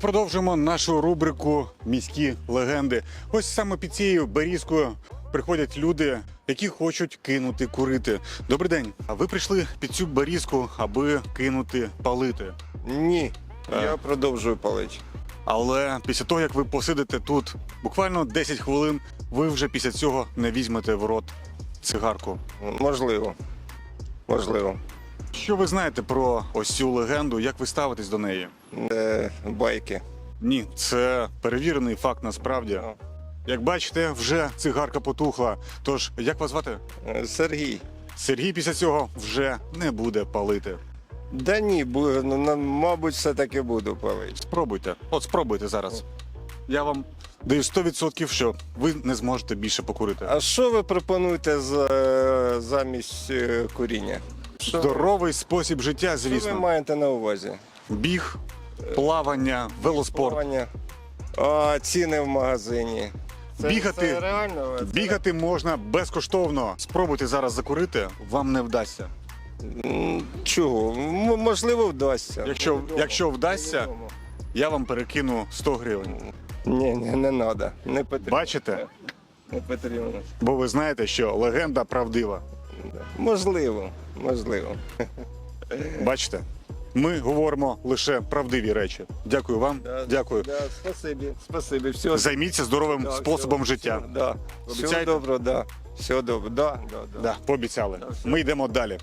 продовжуємо нашу рубрику Міські легенди. Ось саме під цією берізкою приходять люди, які хочуть кинути курити. Добрий день. А ви прийшли під цю берізку, аби кинути палити. Ні, Е. я продовжую палити. Але після того, як ви посидите тут буквально 10 хвилин, ви вже після цього не візьмете в рот цигарку. Можливо. Можливо. Що ви знаєте про ось цю легенду? Як ви ставитесь до неї? Е, байки. Ні, це перевірений факт насправді. Як бачите, вже цигарка потухла. Тож, як вас звати? Е, Сергій. Сергій після цього вже не буде палити. Да ні, бу- ну, на- мабуть, все-таки буду палити. Спробуйте. От спробуйте зараз. Я вам даю 100%, що ви не зможете більше покурити. А що ви пропонуєте за, замість е, куріння? Здоровий спосіб життя, що ви звісно. маєте на увазі? Біг, плавання, велоспорт. Плавання? А ціни в магазині. Це, Бігати- це реально? Це- Бігати можна безкоштовно. Спробуйте зараз закурити, вам не вдасться. М, Чого? М- можливо, вдасться. Якщо- Невідомо. якщо вдасться, Невідомо. Я вам перекину 100 гривень. Ні, ні, не треба. Не потрібно. Бачите? Не потрібно. Бо ви знаєте, що легенда правдива. Можливо, можливо. Бачите? Ми говоримо лише правдиві речі. Дякую вам. Дякую. Да, спасибі, спасибі. Все. Займіться здоровим да, способом всього- життя. всього- да. Обіцяєте? добре. доброго, да. Всього доброго, да, да, да. Да, пообіцяли. Ми йдемо далі.